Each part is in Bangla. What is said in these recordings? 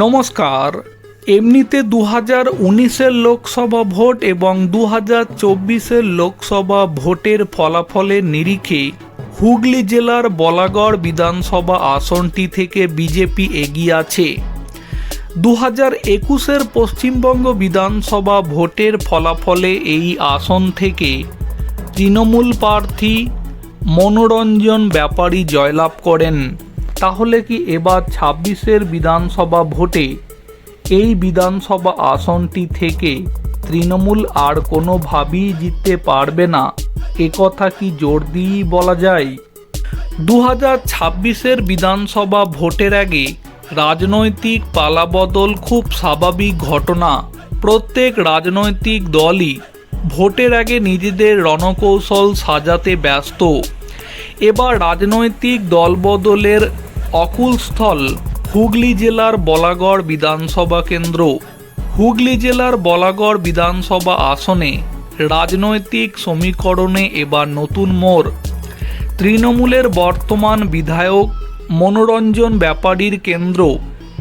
নমস্কার। এমনিতে দু হাজার উনিশের লোকসভা ভোট এবং দু হাজার চব্বিশের লোকসভা ভোটের ফলাফলের নিরিখে হুগলি জেলার বলাগড় বিধানসভা আসনটি থেকে বিজেপি এগিয়ে আছে। দু হাজার একুশের পশ্চিমবঙ্গ বিধানসভা ভোটের ফলাফলে এই আসন থেকে তৃণমূল প্রার্থী মনোরঞ্জন ব্যাপারী জয়লাভ করেন। তাহলে কি এবার ছাব্বিশের বিধানসভা ভোটে এই বিধানসভা আসনটি থেকে তৃণমূল আর কোনোভাবেই জিততে পারবে না? একথা কি জোর দিয়েই বলা যায়? দু হাজার ছাব্বিশের বিধানসভা ভোটের আগে রাজনৈতিক পালাবদল খুব স্বাভাবিক ঘটনা। প্রত্যেক রাজনৈতিক দলই ভোটের আগে নিজেদের রণকৌশল সাজাতে ব্যস্ত। এবার রাজনৈতিক দলবদলের অকুলস্থল, হুগলি জেলার বলাগড় বিধানসভা কেন্দ্র। হুগলি জেলার বলাগড় বিধানসভা আসনে রাজনৈতিক সমীকরণে এবার নতুন মোড়। তৃণমূলের বর্তমান বিধায়ক, মনোরঞ্জন ব্যাপারীর কেন্দ্র।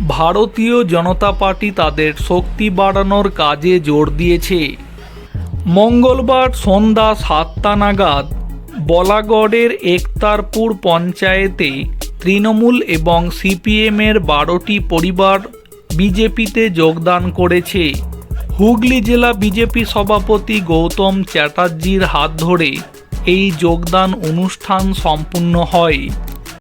ভারতীয় জনতা পার্টি তাদের শক্তি বাড়ানোর কাজে জোর দিয়েছে। মঙ্গলবার সন্ধ্যা সাতটা নাগাদ বলাগড়ের একতারপুর পঞ্চায়েতে তৃণমূল এবং সিপিএমের বারোটি পরিবার বিজেপিতে যোগদান করেছে। হুগলি জেলা বিজেপি সভাপতি গৌতম চ্যাটার্জির হাত ধরে এই যোগদান অনুষ্ঠান সম্পূর্ণ হয়।